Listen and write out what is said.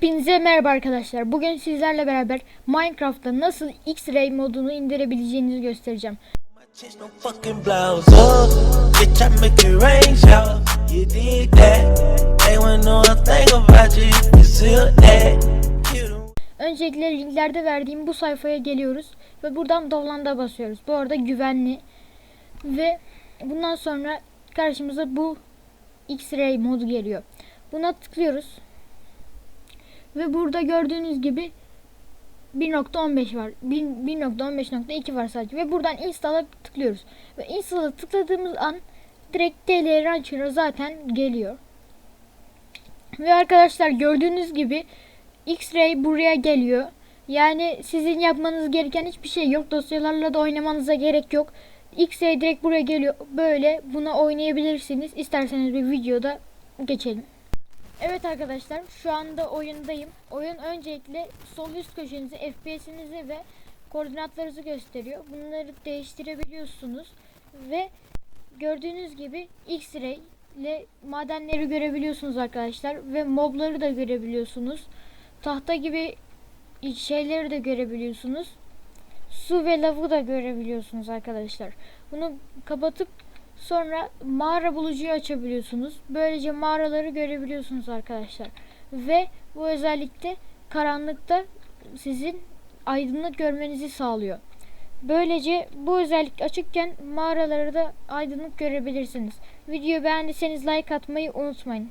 Hepinize merhaba arkadaşlar. Bugün sizlerle beraber Minecraft'ta nasıl X-Ray modunu indirebileceğinizi göstereceğim. Öncelikle linklerde verdiğim bu sayfaya geliyoruz ve buradan download'a basıyoruz. Bu arada güvenli ve bundan sonra karşımıza bu X-Ray modu geliyor. Buna tıklıyoruz. Ve burada gördüğünüz gibi 1.15 var. 1.15.2 var sadece. Ve buradan install'a tıklıyoruz. Ve install'a tıkladığımız an direkt DLR Launcher'a zaten geliyor. Ve arkadaşlar gördüğünüz gibi X-Ray buraya geliyor. Yani sizin yapmanız gereken hiçbir şey yok. Dosyalarla da oynamanıza gerek yok. X-Ray direkt buraya geliyor. Böyle buna oynayabilirsiniz. İsterseniz bir videoda geçelim. Evet arkadaşlar şu anda oyundayım. Oyun öncelikle sol üst köşenizi, FPS'inizi ve koordinatlarınızı gösteriyor. Bunları değiştirebiliyorsunuz ve gördüğünüz gibi X-Ray ile madenleri görebiliyorsunuz arkadaşlar ve mobları da görebiliyorsunuz. Tahta gibi şeyleri de görebiliyorsunuz. Su ve lavı da görebiliyorsunuz arkadaşlar. Bunu kapatıp Sonra mağara bulucuyu açabiliyorsunuz. Böylece mağaraları görebiliyorsunuz arkadaşlar. Ve bu özellikle karanlıkta sizin aydınlık görmenizi sağlıyor. Böylece bu özellik açıkken mağaraları da aydınlık görebilirsiniz. Videoyu beğendiyseniz like atmayı unutmayın.